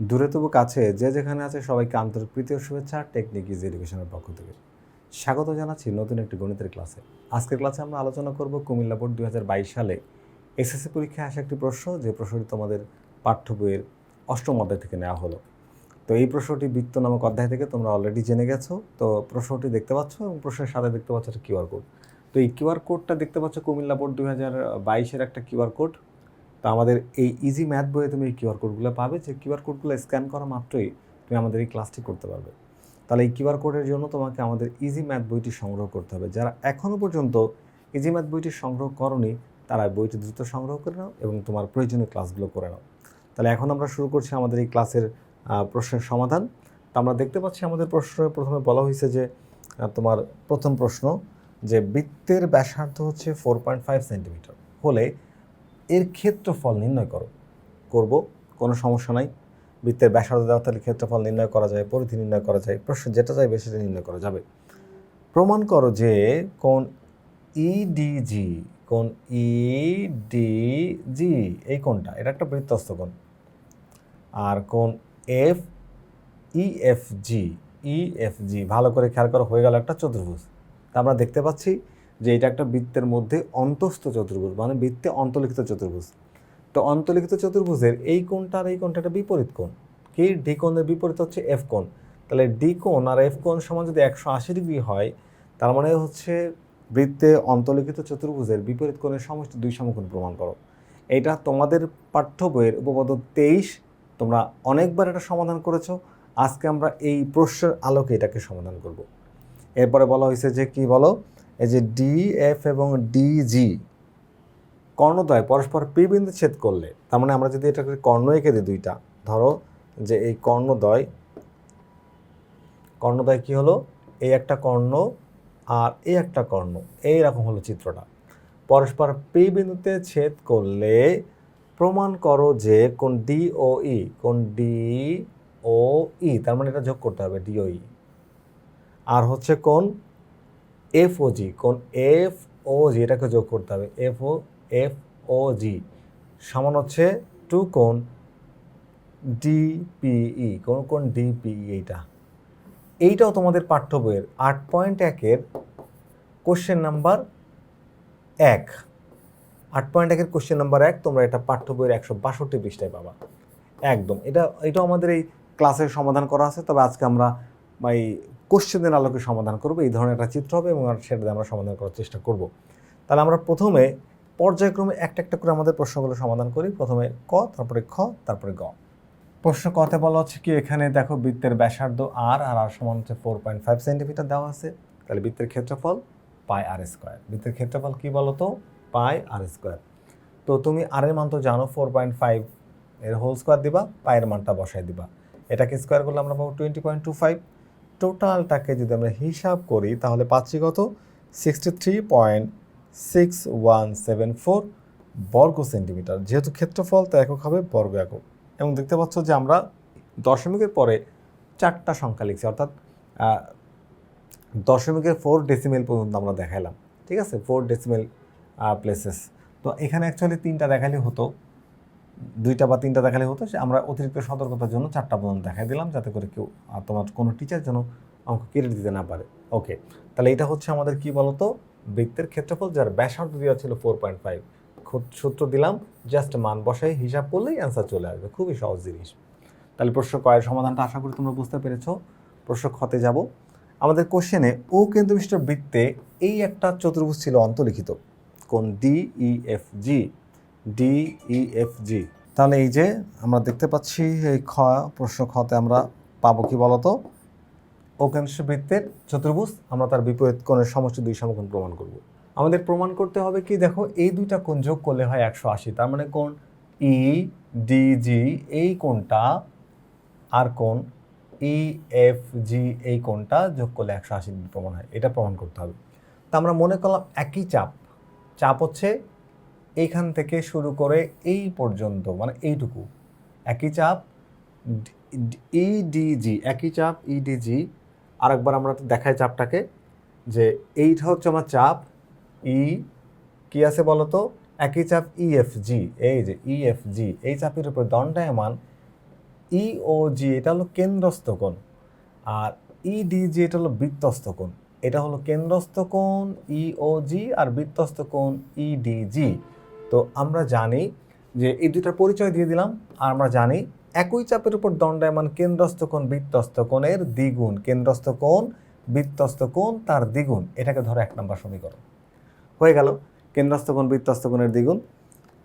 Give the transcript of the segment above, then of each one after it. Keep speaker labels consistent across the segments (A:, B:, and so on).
A: দূরে তবু কাছে, যে যেখানে আছে সবাইকে আন্তরিক প্রীতি ও শুভেচ্ছা টেকনিক ইজ এডুকেশনের পক্ষ থেকে। স্বাগত জানাচ্ছি নতুন একটি গণিতের ক্লাসে। আজকের ক্লাসে আমরা আলোচনা করব কুমিল্লা বোর্ড দুই হাজার বাইশ সালে এসএসসি পরীক্ষায় আসা একটি প্রশ্ন, যে প্রশ্নটি তোমাদের পাঠ্য বইয়ের অষ্টম অধ্যায় থেকে নেওয়া হলো। তো এই প্রশ্নটি বৃত্ত নামক অধ্যায় থেকে তোমরা অলরেডি জেনে গেছো। তো প্রশ্নটি দেখতে পাচ্ছ এবং প্রশ্নের সাথে দেখতে পাচ্ছ একটা কিউআর কোড তো এই কিউআর কোডটা দেখতে পাচ্ছ কুমিল্লা বোর্ড দুই হাজার বাইশের একটা কিউআর কোড আমাদের এই ইজি ম্যাথ বইয়ে তুমি এই কিউআর কোডগুলো পাবে। যে কিউআর কোডগুলো স্ক্যান করা মাত্রই তুমি আমাদের এই ক্লাসটি করতে পারবে। তাহলে এই কিউআর কোডের জন্য তোমাকে আমাদের ইজি ম্যাথ বইটি সংগ্রহ করতে হবে। যারা এখনও পর্যন্ত ইজি ম্যাথ বইটি সংগ্রহ করনি, তারা বইটি দ্রুত সংগ্রহ করে নাও এবং তোমার প্রয়োজনীয় ক্লাসগুলো করে নাও। তাহলে এখন আমরা শুরু করছি আমাদের এই ক্লাসের প্রশ্নের সমাধান। তো আমরা দেখতে পাচ্ছি আমাদের প্রশ্নে প্রথমে বলা হয়েছে যে তোমার প্রথম প্রশ্ন যে, বৃত্তের ব্যাসার্ধ হচ্ছে ফোর পয়েন্ট ফাইভ সেন্টিমিটার হলে এর ক্ষেত্রফল নির্ণয় করো। করব, কোনো সমস্যা নাই। বৃত্তের ব্যাসার্ধ দেওয়া থাকলে ক্ষেত্রফল নির্ণয় করা যায়, পরিধি নির্ণয় করা যায়, প্রশ্ন যেটা চাইবে সেটা নির্ণয় করা যাবে। প্রমাণ করো যে কোন ইডিজি কোন ইডিজি এই কোনটা এটা একটা বৃত্তস্থ কোণ। আর কোন এফ ইএফজি ইএফজি ভালো করে খেয়াল করা, হয়ে গেল একটা চতুর্ভুজ। তা আমরা দেখতে পাচ্ছি যে এটা একটা বৃত্তের মধ্যে অন্তস্থ চতুর্ভুজ মানে বৃত্তে অন্তলিখিত চতুর্ভুজ। তো অন্তলিখিত চতুর্ভুজের এই কোণটা আর এই কোণটা একটা বিপরীত কোণ। কি? ডি কোণের বিপরীত হচ্ছে এফ কোণ। তাহলে ডি কোণ আর এফ কোণ সমান যদি একশো আশি ডিগ্রি হয়, তার মানে হচ্ছে বৃত্তে অন্তলিখিত চতুর্ভুজের বিপরীত কোণের সমষ্টি দুই সমকোণ প্রমাণ করো। এটা তোমাদের পাঠ্য বইয়ের উপপাদ্য তেইশ, তোমরা অনেকবার এটা সমাধান করেছ। আজকে আমরা এই প্রশ্নের আলোকে এটাকে সমাধান করব। এরপরে বলা হয়েছে যে কি বলো? এই যে ডি এফ এবং ডিজি কর্ণদ্বয় পরস্পর পি বিন্দু ছেদ করলে, তার মানে আমরা যদি এটাকে কর্ণ এঁকে দিই দুইটা, ধরো যে এই কর্ণদ্বয় কর্ণদ্বয় কি হলো? এই একটা কর্ণ আর এই একটা কর্ণ এইরকম হলো চিত্রটা। পরস্পর পি বিন্দুতে ছেদ করলে প্রমাণ করো যে কোন ডি ও ই কোন ডি ও ই তার মানে এটা যোগ করতে হবে ডি ও ই আর হচ্ছে কোন? এফ ও জি কোন এফ ও জি এটাকে যোগ করতে হবে। F O F O G সমান হচ্ছে টু কোন ডিপিই কোন কোন ডিপিই এইটা। এইটাও তোমাদের পাঠ্য বইয়ের আট পয়েন্ট একের কোশ্চেন নাম্বার এক। আট পয়েন্ট একের কোশ্চেন নাম্বার এক তোমরা এটা পাঠ্য বইয়ের একশো বাষট্টি পৃষ্ঠায় পাবা। একদম, এটা, এটাও আমাদের এই ক্লাসের সমাধান করা আছে, তবে আজকে আমরা এই কোশ্চেনের আলোকে সমাধান করব, এই ধরনের একটা চিত্র হবে এবং সেটা আমরা সমাধান করার চেষ্টা করব। তাহলে আমরা প্রথমে পর্যায়ক্রমে একটা একটা করে আমাদের প্রশ্নগুলো সমাধান করি। প্রথমে ক, তারপরে খ, তারপরে গ। প্রশ্ন কতে বলা হচ্ছে কি, এখানে দেখো বৃত্তের ব্যাসার্ধ আর আর আর সমান হচ্ছে ফোর পয়েন্ট ফাইভ সেন্টিমিটার দেওয়া আছে। তাহলে বৃত্তের ক্ষেত্রফল পাই আর স্কোয়ার বৃত্তের ক্ষেত্রফল কি বলো তো পাই আর স্কোয়ার তো তুমি আর এর মান তো জানো ফোর পয়েন্ট ফাইভ এর হোল স্কোয়ার দিবা পায়ের মানটা বসায় দিবা। এটাকে স্কোয়ার করলে আমরা পাবো টোয়েন্টি পয়েন্ট টু ফাইভ টোটালটাকে যদি আমরা হিসাব করি, তাহলে পাচ্ছি কত? Sixty three point six one seven four বর্গ সেন্টিমিটার। যেহেতু ক্ষেত্রফল তো একক হবে, বর্গ একক। এবং দেখতে পাচ্ছ যে আমরা দশমিকের পরে চারটা সংখ্যা লিখছি, অর্থাৎ দশমিকের ফোর ডেসিমেল পর্যন্ত আমরা দেখাইলাম। ঠিক আছে? ফোর ডেসিমেল প্লেসেস তো এখানে অ্যাকচুয়ালি তিনটা দেখালে হতো। দুইটা বা তিনটা দেখালে হতো আমরা অতিরিক্ত সতর্কতার জন্য চারটা পর্যন্ত দেখাই দিলাম যাতে করে কেউ তোমার কোনো টিচার যেন অঙ্ক কেটে দিতে না পারে। ওকে তাহলে এটা হচ্ছে আমাদের কি বলতো? বৃত্তের ক্ষেত্রফল, যার ব্যাসার্ধ দেওয়া ছিল ফোর পয়েন্ট ফাইভ সূত্র দিলাম জাস্ট মান বসাই হিসাব করলেই অ্যান্সার চলে আসবে। খুবই সহজ জিনিস। তাহলে প্রশ্ন কয়ের সমাধানটা আশা করি তোমরা বুঝতে পেরেছ। প্রশ্ন খতে যাব। আমাদের কোশ্চেনে ও কেন্দ্রবিষ্ট বৃত্তে এই একটা চতুর্ভুজ ছিল অন্তলিখিত কোন D E F G D E F G তাহলে এই যে আমরা দেখতে পাচ্ছি, এই খ, প্রশ্ন খতে আমরা পাবো কি বলতো? কেন্দ্রবিষ্ট বৃত্তের চতুর্ভুজ, আমরা তার বিপরীত কোণের সমষ্টি দুই সমকোণ প্রমাণ করব। আমাদের প্রমাণ করতে হবে কি, দেখো, এই দুইটা কোণ যোগ করলে হয় একশো আশি, তার মানে কোণ ই ডি জি এই কোণটা আর কোণ ই এফ জি এই কোণটা যোগ করলে একশো আশি প্রমাণ হয়, এটা প্রমাণ করতে হবে। তা আমরা মনে করলাম একই চাপ চাপ হচ্ছে এইখান থেকে শুরু করে এই পর্যন্ত মানে এইটুকু। একই চাপ ইডিজি একই চাপ ইডিজি আরেকবার আমরা দেখাই চাপটাকে, যে এইটা হচ্ছে আমার চাপ ই কি আছে বলতো? একই চাপ ইএফজি এই যে ইএফজি এই চাপের উপর দণ্ডায়মান ই ও জি এটা হলো কেন্দ্রস্থ কোণ। আর ইডিজি এটা হলো বৃত্তস্থ কোণ। এটা হলো কেন্দ্রস্থ কোণ ই ও জি আর বৃত্তস্থ কোণ ইডিজি তো আমরা জানি যে এই দুটার পরিচয় দিয়ে দিলাম, আর আমরা জানি একই চাপের উপর দণ্ডায়মান কেন্দ্রস্থ কোণ বৃত্তস্থ কোণের দ্বিগুণ। কেন্দ্রস্থ কোণ বৃত্তস্থ কোণ, তার দ্বিগুণ। এটাকে ধরো এক নম্বর সমীকরণ। হয়ে গেল। কেন্দ্রস্থ কোণ বৃত্তস্থ কোণের দ্বিগুণ।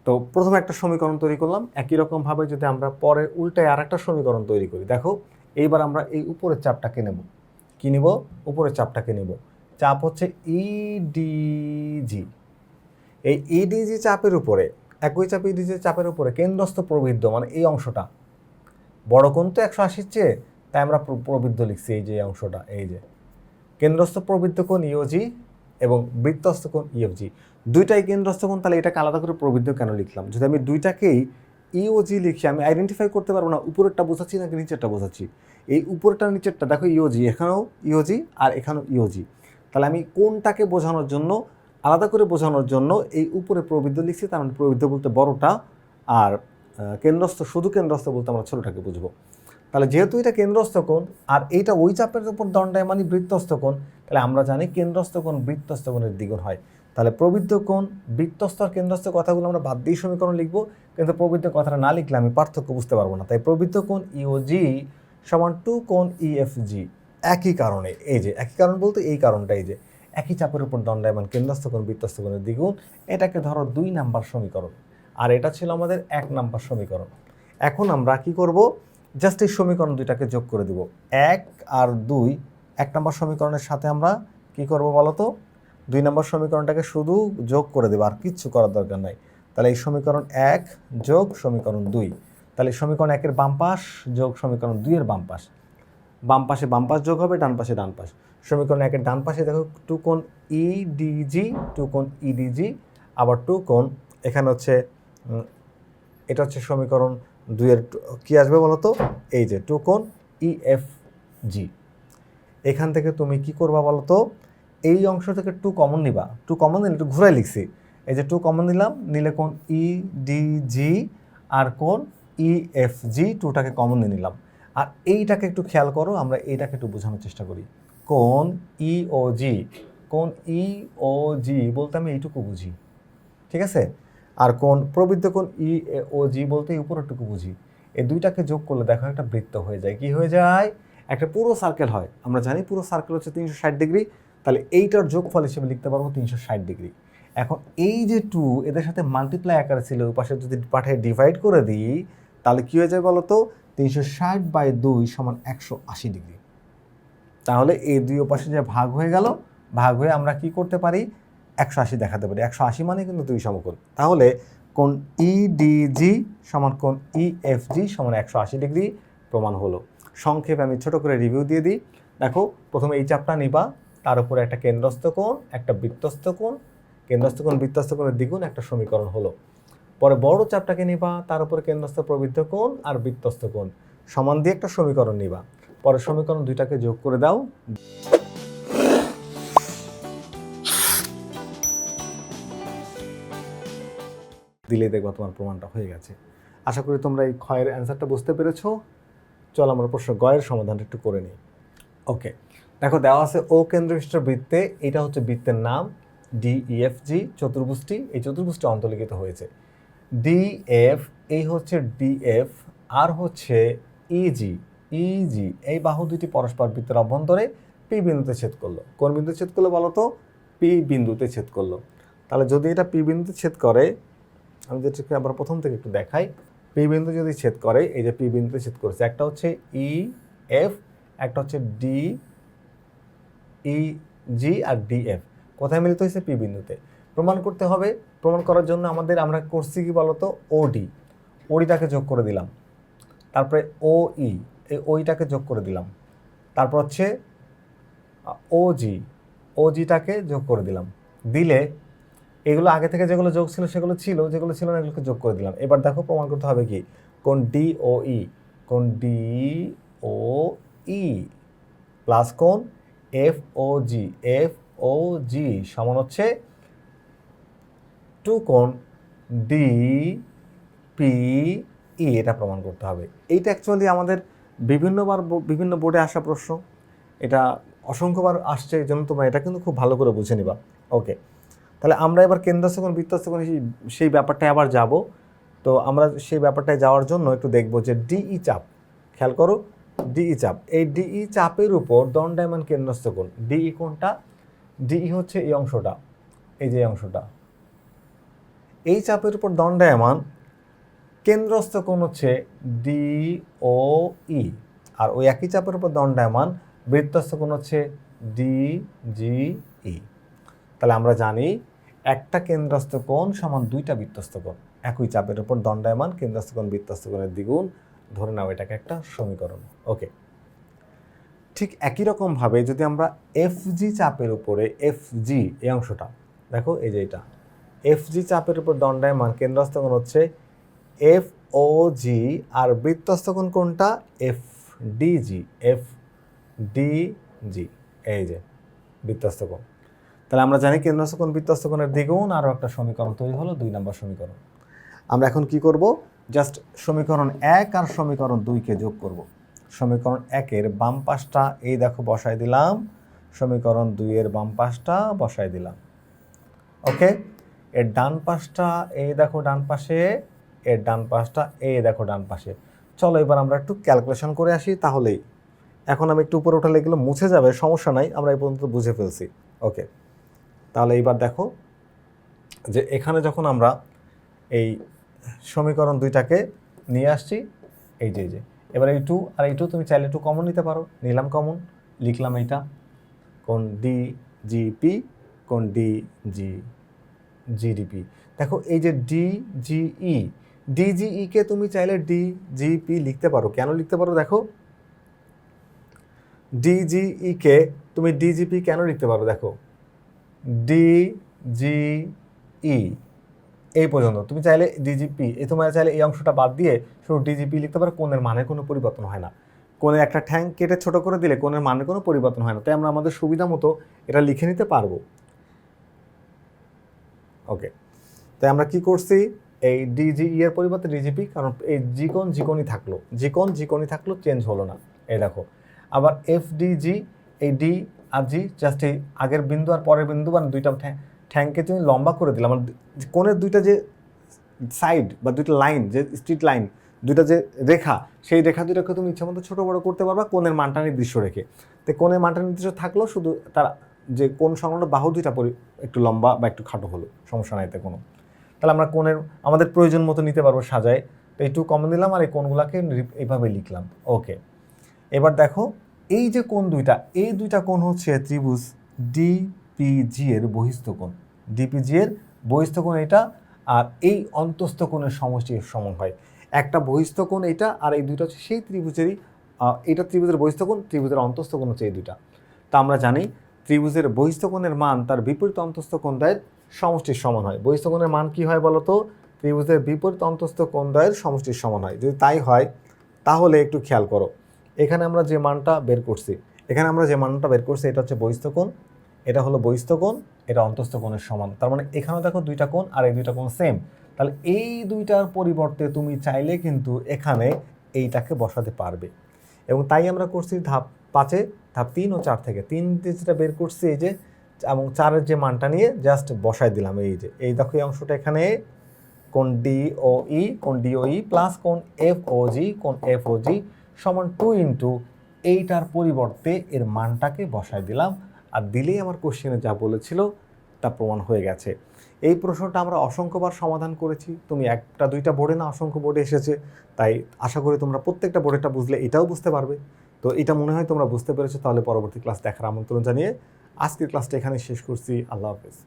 A: তো প্রথমে একটা সমীকরণ তৈরি করলাম। একই রকমভাবে যদি আমরা পরে উল্টায় আর একটা সমীকরণ তৈরি করি, দেখো, এইবার আমরা এই উপরের চাপটাকে নেব। কি নিব? উপরের চাপটাকে নেব। চাপ হচ্ছে ইডিজি এই ইডিজি চাপের উপরে, একই চাপ ইডিজি চাপের উপরে কেন্দ্রস্থ প্রবৃদ্ধ মানে এই অংশটা, বড় কোণ তো একশো আশির চেয়ে, তাই আমরা প্রবৃদ্ধ লিখছি এই যে অংশটা, এই যে। কেন্দ্রস্থ প্রবৃদ্ধ কোণ ইওজি এবং বৃত্তস্থ কোণ ইএফজি দুইটাই কেন্দ্রস্থ কোণ, তাহলে এটাকে আলাদা করে প্রবৃদ্ধ কেন লিখলাম? যদি আমি দুইটাকেই ইওজি লিখি, আমি আইডেন্টিফাই করতে পারব না, উপরেরটা বোঝাচ্ছি নাকি নিচেরটা বোঝাচ্ছি? এই উপরেরটা নিচেরটা, দেখো ইওজি এখানেও ইওজি আর এখানেও ইওজি তাহলে আমি কোনটাকে বোঝানোর জন্য আলাদা করে বোঝানোর জন্য এই উপরে প্রবৃদ্ধ লিখছি, তার মানে প্রবৃদ্ধ বলতে বড়টা, আর কেন্দ্রস্থ, শুধু কেন্দ্রস্থ বলতে আমরা ছোটোটাকে বুঝব। তাহলে যেহেতু এটা কেন্দ্রস্থ কোণ, আর এইটা ওই চাপের উপর দণ্ডায় মানে বৃত্তস্থ কোণ, তাহলে আমরা জানি কেন্দ্রস্থ কোণ বৃত্তস্থ কোণের দ্বিগুণ হয়। তাহলে প্রবৃদ্ধ কোণ, বৃত্তস্থ আর কেন্দ্রস্থ কথাগুলো আমরা বাদ দিয়ে সমীকরণ লিখব, কিন্তু প্রবৃদ্ধ কথাটা না লিখলে আমি পার্থক্য বুঝতে পারব না। তাই প্রবৃদ্ধ কোণ ইওজি সমান টু কোণ ইএফজি একই কারণে, এই যে, একই কারণ বলতে এই কারণটা এই যে। একই চাপের উপর দণ্ডায়মান বৃত্তস্থ কোণের দ্বিগুণ। এটাকে ধরো দুই নাম্বার সমীকরণ। আর এটা ছিল আমাদের এক নাম্বার সমীকরণ। এখন আমরা কি করব? জাস্ট এই সমীকরণ দুইটাকে যোগ করে দিব। এক আর দুই, এক নম্বর সমীকরণের সাথে আমরা কি করব বলো তো দুই নম্বর সমীকরণটাকে শুধু যোগ করে দেবো, আর কিচ্ছু করার দরকার নাই। তাহলে এই সমীকরণ এক যোগ সমীকরণ দুই। তাহলে সমীকরণ একের বাম পাশ যোগ সমীকরণ দুইয়ের বাম পাশ। বাম পাশে বাম পাশ যোগ হবে, ডান পাশে ডান পাশ। সমীকরণ একের ডান পাশে দেখো, টু কোণ ইডিজি টু কোণ ইডিজি আবার টু কোণ, এখানে হচ্ছে এটা হচ্ছে সমীকরণ দুইয়ের কি আসবে বলো তো এই যে, টু কোণ ইএফ জি এখান থেকে তুমি কি করবা বলো তো এই অংশ থেকে টু কমন নিবা। টু কমন নিলে একটু ঘুরাই লিখছি। এই যে টু কমন নিলাম, নিলে কোন ই ডি জি আর কোন ই এফ জি টুটাকে কমন নিয়ে নিলাম। আর এইটাকে একটু খেয়াল করো, আমরা এইটাকে একটু বোঝানোর চেষ্টা করি। কোন ই ও জি কোন ই ও জি বলতে আমি এইটুকু বুঝি, ঠিক আছে? আর কোন প্রবৃদ্ধ কোন ই ও জি বলতে উপরেরটুকু বুঝি। এই দুইটাকে যোগ করলে দেখো একটা বৃত্ত হয়ে যায়। কি হয়ে যায়? একটা পুরো সার্কেল হয়। আমরা জানি পুরো সার্কেল হচ্ছে তিনশো ষাট ডিগ্রি। তাহলে এইটার যোগফল হিসেবে লিখতে পারব তিনশো ষাট ডিগ্রি। এখন এই যে টু এদের সাথে মাল্টিপ্লাই আকারে ছিল, ওই পাশে যদি পাঠে ডিভাইড করে দিই, তাহলে কী হয়ে যায় বলো তো তিনশো ষাট বাই দুই সমান একশো আশি ডিগ্রি। তাহলে এই দুই পাশে যে ভাগ হয়ে গেল, ভাগ হয়ে আমরা কি করতে পারি? একশো আশি দেখাতে পারি। একশো আশি মানে কিন্তু দুই সমকোণ। তাহলে কোন ইডিজি সমান কোন ইএফজি সমান একশো আশি ডিগ্রি প্রমাণ হলো। সংক্ষেপে আমি ছোট করে রিভিউ দিয়ে দিই। দেখো, প্রথমে এই চাপটা নিবা, তার উপরে একটা কেন্দ্রস্থ কোণ, একটা বৃত্তস্থ কোণ, কেন্দ্রস্থ কোণ, বৃত্তস্থ কোণের দ্বিগুণ একটা সমীকরণ হলো। পরে বড় চাপটাকে নিবা, তার উপরে কেন্দ্রস্থ প্রবৃদ্ধ কোণ আর বৃত্তস্থ কোণ। সমান দিয়ে একটা সমীকরণ নিবা। পরে সমীকরণ দুইটাকে যোগ করে দাও। দিলে দেখবা তোমার প্রমাণটা হয়ে গেছে। আশা করি তোমরা এই ক্ষয়ের অ্যান্সারটা বুঝতে পেরেছ। চল আমরা প্রশ্ন গয়ের সমাধানটা একটু করে নিই। ওকে, দেখো দেওয়া আছে ও কেন্দ্রবিষ্ট বৃত্তে, এটা হচ্ছে বৃত্তের নাম ডিইএফজি চতুর্ভুজটি, এই চতুর্ভুজটি অন্তর্লিখিত হয়েছে। ডিএফ এই হচ্ছে ডিএফ আর হচ্ছে ইজি ইজি এই বাহু দুটি পরস্পর বৃত্তের অভ্যন্তরে পি বিন্দুতে ছেদ করল। কোন বিন্দুতে ছেদ করল বলো তো? পি বিন্দুতে ছেদ করল। তাহলে যদি এটা পি বিন্দুতে ছেদ করে, আমি যেটাকে আবার প্রথম থেকে একটু দেখাই পি বিন্দু যদি ছেদ করে, এই যে পি বিন্দুতে ছেদ করেছে, একটা হচ্ছে ই এফ একটা হচ্ছে ডি ই জি আর ডি এফ কোথায় মিলিত হয়েছে পি বিন্দুতে? প্রমাণ করতে হবে। প্রমাণ করার জন্য আমাদের আমরা করছি কি বলতো ওডি ওডিটাকে যোগ করে দিলাম। তারপরে ও ই এই ওইটাকে যোগ করে দিলাম। তারপর হচ্ছে ও জি ও জিটাকে যোগ করে দিলাম। দিলে এগুলো আগে থেকে যেগুলো যোগ ছিল সেগুলো ছিল, যেগুলো ছিল না এগুলোকে যোগ করে দিলাম। এবার দেখো প্রমাণ করতে হবে কি? কোন ডি ও ই কোন ডি ও ই প্লাস কোন F O G F O G সমান হচ্ছে টু কোন ডি পি ই এটা প্রমাণ করতে হবে। এইটা অ্যাকচুয়ালি আমাদের বিভিন্নবার বিভিন্ন বোর্ডে আসা প্রশ্ন। এটা অসংখ্যবার আসছে, এই জন্য তোমরা এটা কিন্তু খুব ভালো করে বুঝে নিবা। ওকে তাহলে আমরা এবার কেন্দ্রস্থকোণ বৃত্তস্থকোণ সেই- ব্যাপারটায় আবার যাব। তো আমরা সেই ব্যাপারটায় যাওয়ার জন্য একটু দেখব যে ডিই চাপ, খেয়াল করো ডিই চাপ। এই ডিই চাপের উপর দণ্ডায়মান কেন্দ্রস্থ কোণ ডিই কোণটা ডিই হচ্ছে এই অংশটা, এই যে অংশটা। এই চাপের উপর দণ্ডায়মান কেন্দ্রস্থ কোণ হচ্ছে ডি ও ই আর ওই একই চাপের উপর দণ্ডায়মান বৃত্তস্থ কোণ হচ্ছে ডি জি ই তাহলে আমরা জানি একটা কেন্দ্রস্থ কোণ সমান দুইটা বৃত্তস্থ কোণ। একই চাপের উপর দণ্ডায়মান কেন্দ্রস্থ কোণ, বৃত্তস্থ কোণের দ্বিগুণ। ধরে নাও এটাকে একটা সমীকরণ। ওকে। ঠিক একই রকমভাবে যদি আমরা এফ জি চাপের উপরে এফ জি এই অংশটা, দেখো এই যে এটা এফ জি চাপের উপর দণ্ডায়মান কেন্দ্রস্থ কোণ হচ্ছে এফ ও জি আর বৃত্তস্থ কোণ কোনটা F D G F D G এই যে বৃত্তস্থ কোণ। তাহলে আমরা জানি কেন্দ্রস্থ কোণ, বৃত্তস্থ কোণের দ্বিগুণ আরও একটা সমীকরণ তৈরি হলো, দুই নম্বর সমীকরণ। আমরা এখন কি করব? জাস্ট সমীকরণ এক আর সমীকরণ দুইকে যোগ করব। সমীকরণ একের বাম পাশটা, এই দেখো বসাই দিলাম। সমীকরণ দুইয়ের বাম পাশটা বসাই দিলাম। ওকে এর ডান পাশটা, এই দেখো, ডান পাশে এর ডান পাশটা, এই দেখো ডান পাশে। চলো এবার আমরা একটু ক্যালকুলেশন করে আসি তাহলেই। এখন আমি একটু উপরে উঠালে এগুলো মুছে যাবে, সমস্যা নাই, আমরা এই পর্যন্ত বুঝে ফেলছি। ওকে তাহলে এইবার দেখো যে এখানে যখন আমরা এই সমীকরণ দুইটাকে নিয়ে আসছি, এই যে যে, এবার এই টু আর এই টু তুমি চাইলে একটু কমন নিতে পারো। নিলাম কমন লিখলাম এইটা। কোন ডি জিপি কোন ডি জি জিডিপি দেখো এই যে ডি জিই ডিজিই কে তুমি চাইলে ডি জিপি লিখতে পারো। কেন লিখতে পারো দেখো? ডিজিই কে তুমি ডিজিপি কেন লিখতে পারো দেখো? ডি জি ই এই পর্যন্ত। তুমি চাইলে ডিজিপি এই তোমার চাইলে এই অংশটা বাদ দিয়ে শুধু ডিজিপি লিখতে পারো কোনের মানের কোনো পরিবর্তন হয় না। কোণের একটা ঠ্যাং কেটে ছোট করে দিলে কোণের মানের কোনো পরিবর্তন হয় না। তাই আমরা আমাদের সুবিধা মতো এটা লিখে নিতে পারব। ওকে। তাই আমরা কি করছি? এই ডিজিই এর পরিবর্তে ডিজিপি কারণ এই জি কোণ জি কোণই থাকল। জি কোণ জি থাকল চেঞ্জ হলো না। এই দেখো, আবার এফ ডিজি এই ডি আর জি জাস্ট এই আগের বিন্দু আর পরের বিন্দু মানে দুইটা ঠ্যাং ঠ্যাংকে তুমি লম্বা করে দিলাম। আর কোণের দুইটা যে সাইড বা দুইটা লাইন যে স্ট্রিট লাইন দুইটা যে রেখা, সেই রেখা দুইটাকে তুমি ইচ্ছা মতো ছোটো বড়ো করতে পারবা কোণের মানটা নির্দিষ্ট রেখে। তো কোণের মানটা নির্দিষ্ট থাকলেও শুধু তার যে কোন সংলগ্ন বাহু দুইটা পরি একটু লম্বা বা একটু খাটো হলো, সমস্যা নাই এতে কোনো। তাহলে আমরা কোণের আমাদের প্রয়োজন মতো নিতে পারব সাজায়। তো এইটু কমন দিলাম আর এই কোণগুলোকে এইভাবে লিখলাম। ওকে এবার দেখো, এই যে কোণ দুইটা, এই দুইটা কোণ হচ্ছে ত্রিভুজ? ডিপিজি এর বহিস্থ কোণ। ডিপিজি এর বহিস্থ কোণ এটা আর এই অন্তস্থ কোণের সমষ্টি সমান হয়। একটা বহিস্থ কোণ এটা আর এই দুইটা হচ্ছে সেই ত্রিভুজেরই এটা ত্রিভুজের বহিস্থ কোণ, ত্রিভুজের অন্তস্থ কোণ হচ্ছে এই দুইটা। তা আমরা জানি ত্রিভুজের বহিস্থ কোণের মান তার বিপরীত অন্তস্থ কোণদ্বয়ের সমষ্টির সমান হয়। বহিস্থ কোণের মান কি হয় বলতো? ত্রিভুজের বিপরীত অন্তস্থ কোণদ্বয়ের সমষ্টির সমান হয়। যদি তাই হয়, তাহলে একটু খেয়াল করো। এখানে আমরা যে মানটা বের করছি, এখানে আমরা যে মানটা বের করছি, এটা হচ্ছে বহিস্থ কোণ, এটা হলো বহিস্থ কোণ, এটা অন্তস্থ কোণের সমান। তার মানে এখানেও দেখো দুইটা কোণ, আর এই দুইটা কোণ সেম তাহলে এই দুইটার পরিবর্তে তুমি চাইলে কিন্তু এখানে এইটাকে বসাতে পারবে। এবং তাই আমরা করছি ধাপ পাঁচে, ধাপ তিন ও চার থেকে। তিন যেটা বের করছি এই যে এবং চারের যে মানটা নিয়ে জাস্ট বসাই দিলাম, এই যে, এই দেখো এই অংশটা এখানে কোন ডি ও ই কোন ডি ও ই প্লাস কোন এফ ও জি কোন এফ ও জি সমান টু ইন্টু এইটার পরিবর্তে এর মানটাকে বসাই দিলাম। আর দিলেই আমার কোশ্চেনে যা বলেছিল তা প্রমাণ হয়ে গেছে। এই প্রশ্নটা আমরা অসংখ্যবার সমাধান করেছি। তুমি একটা দুইটা বোর্ডে না, অসংখ্য বোর্ডে এসেছে। তাই আশা করি তোমরা প্রত্যেকটা বোর্ডেটা বুঝলে, এটাও বুঝতে পারবে। তো এটা মনে হয় তোমরা বুঝতে পেরেছ। তাহলে পরবর্তী ক্লাস দেখার আমন্ত্রণ জানিয়ে আজকের ক্লাসটা এখানে শেষ করছি। আল্লাহ হাফেজ।